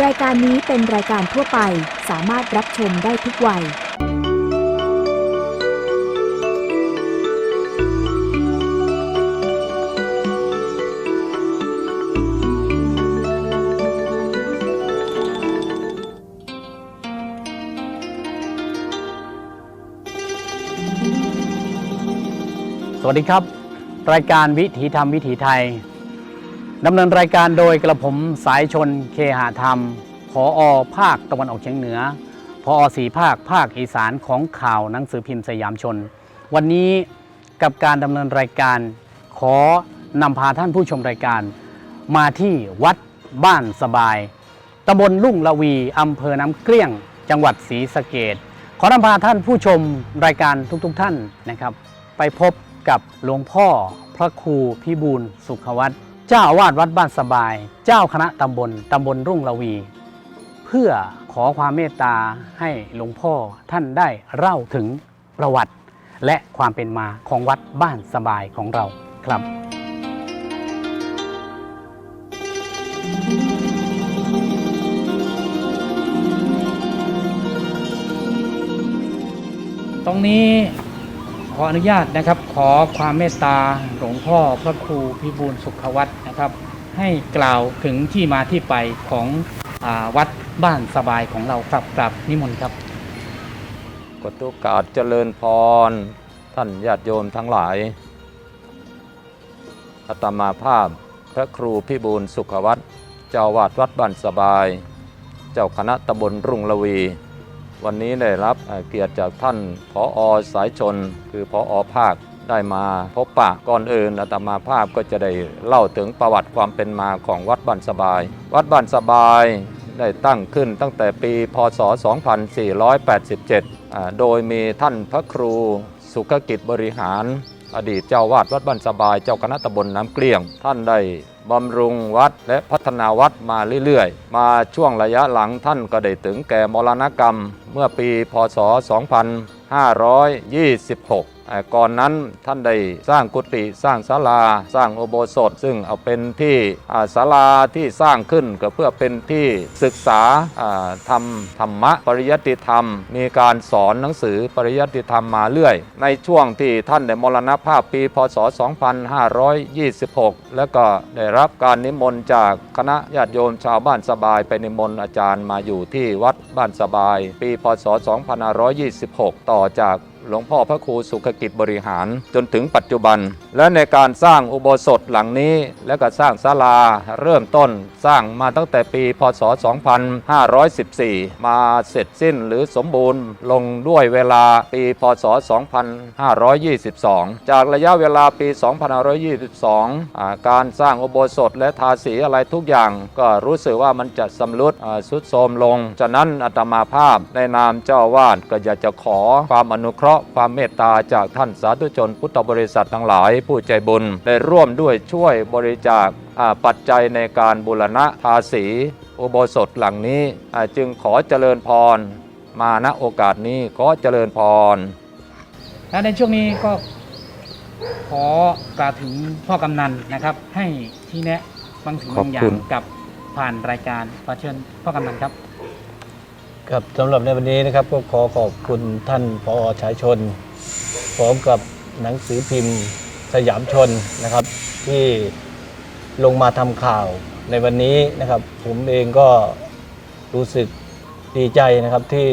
รายการนี้เป็นรายการทั่วไปสามารถรับชมได้ทุกวัย สวัสดีครับ รายการวิถีธรรมวิถีไทย ดำเนินรายการโดยกระผมสายชนเคหาธรรมผออภาคตะวันออกเฉียงเหนือผออสีภาคภาคอีสานของข่าวหนังสือพิมพ์สยามชน วันนี้กับการดำเนินรายการ ขอนำพาท่านผู้ชมรายการ มาที่วัดบ้านสบายตำบลลุ่งละวีอำเภอน้ำเกลี้ยง จังหวัดศรีสะเกดขอนำพาท่านผู้ชมรายการทุกๆทท่านนะครับ ไปพบกับหลวงพ่อพระครูพิบูลสุขวัตเจ้าอาวาสวัดบ้านสบาย เจ้าคณะตำบลตำบลรุ่งละวี เพื่อขอความเมตตาให้หลวงพ่อท่านได้เล่าถึงประวัติ และความเป็นมาของวัดบ้านสบายของเราครับ ตรงนี้ ขออนุญาตนะครับ ขอความเมตตาหลวงพ่อพระครูพิบูลสุขวัตนะครับ ให้กล่าวถึงที่มาที่ไปของอวัดบ้านสบายของเราครับกราบนิมนต์ครับกตุกาศเจริญพร ท่านญาติโยมทั้งหลายอาตมาภาพพระครูพิบูลสุขวัตเจ้าวาดวัดบ้านสบาย เจ้าคณะตำบลรุ่งละวี วันนี้ได้รับเกียรติจากท่านผออสายชน คือผออภาคได้มาพบปะก่อนอื่นอาตมาภาพก็จะได้เล่าถึงประวัติความเป็นมาของวัดบ้านสบาย วัดบ้านสบายได้ตั้งขึ้นตั้งแต่ปีพศ 2487 โดยมีท่านพระครูสุขกิจบริหาร อดีตเจ้าวาดวัดบ้านสบายเจ้าคณะตำบลน้ำเกลี้ยง ท่านได้บำรุงวัดและพัฒนาวัดมาเรื่อยๆ มาช่วงระยะหลังท่านก็ได้ถึงแก่มรณกรรม เมื่อปีพศ 2526 ก่อนนั้นท่านได้สร้างกุฏิสร้างศาลา สร้างอุโบสถ ซึ่งเอาเป็นที่ศาลาที่สร้างขึ้นก็เพื่อเป็นที่ศึกษาอ่าทำธรรมะปริยัติธรรม มีการสอนหนังสือปริยัติธรรมมาเรื่อย ในช่วงที่ท่านได้มรณภาพปีพศ 2526 แล้วก็ได้รับการนิมนต์จากคณะญาติโยมชาวบ้านสบายไปนิมนต์อาจารย์มาอยู่ที่วัดบ้านสบาย ปีพศ 2526 ต่อจาก หลวงพ่อพระครูสุขกิจบริหารจนถึงปัจจุบัน และในการสร้างอุโบสถหลังนี้และก็สร้างศาลาเริ่มต้นสร้างมาตั้งแต่ปีพศ 2514 มาเสร็จสิ้นหรือสมบูรณ์ลงด้วยเวลาปีพศ 2522 จากระยะเวลาปี 2522 การสร้างอุโบสถและทาสีอะไรทุกอย่างก็รู้สึกว่ามันจะสำรุดสุดโทรมลง ฉะนั้นอาตมาภาพในนามเจ้าวาดก็อยากจะขอความอนุเคราะห์ความเมตตาจากท่านสาธุชนพุทธบริษัททั้งหลายผู้ใจบุญได้ร่วมด้วยช่วยบริจาคอ่าปัจจัยในการบูรณะทาสีอุโบสถหลังนี้อ่าจึงขอเจริญพร มาณโอกาสนี้ขอเจริญพรและในช่วงนี้ก็ขอกล่าวถึงพ่อกำนันนะครับ ให้ที่แนะบางสิ่งบางอย่าขอบคุงณกับผ่านรายการขอเชิญพ่อกำนันครับ ครับสำหรับในวันนี้นะครับก็ขอขอบคุณท่านพอชายชนพร้อมกับหนังสือพิมพ์สยามชนนะครับ ที่ลงมาทำข่าวในวันนี้นะครับ ผมเองก็รู้สึกดีใจนะครับที่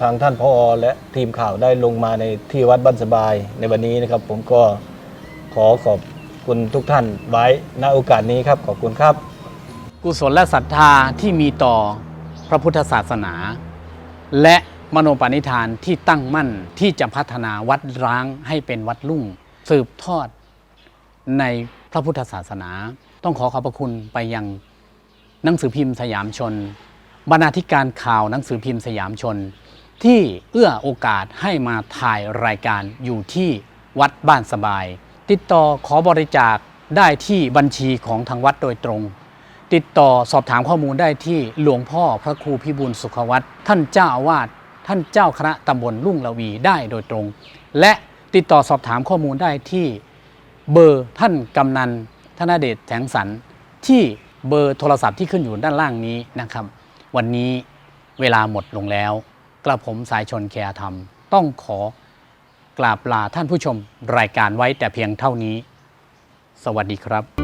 ทางท่านพอและทีมข่าวได้ลงมาในที่วัดบ้านสบายในวันนี้นะครับ ผมก็ขอขอบคุณทุกท่านไว้ณโอกาสนี้ครับขอบคุณครับ กุศลและศรัทธาที่มีต่อพระพุทธศาสนา และมโนปณิธานที่ตั้งมั่นที่จะพัฒนาวัดร้างให้เป็นวัดลุ่ง สืบทอดในพระพุทธศาสนา ต้องขอขอบพระคุณไปยังหนังสือพิมพ์สยามชน บรรณาธิการข่าวหนังสือพิมพ์สยามชน ที่เอื้อโอกาสให้มาถ่ายรายการอยู่ที่วัดบ้านสบาย ติดต่อขอบริจาคได้ที่บัญชีของทางวัดโดยตรง ติดต่อสอบถามข้อมูลได้ที่หลวงพ่อพระครูพิบูลสุขวัตท่านเจ้าอาวาสท่านเจ้าคณะตำบลลุ่งละวีได้โดยตรง และติดต่อสอบถามข้อมูลได้ที่เบอร์ท่านกำนันธนเดชแสงสรรที่เบอร์โทรศัพท์ที่ขึ้นอยู่ด้านล่างนี้นะครับ วันนี้เวลาหมดลงแล้ว กระผมสายชนแคร์ธรรม ต้องขอกราบลาท่านผู้ชมรายการไว้แต่เพียงเท่านี้ สวัสดีครับ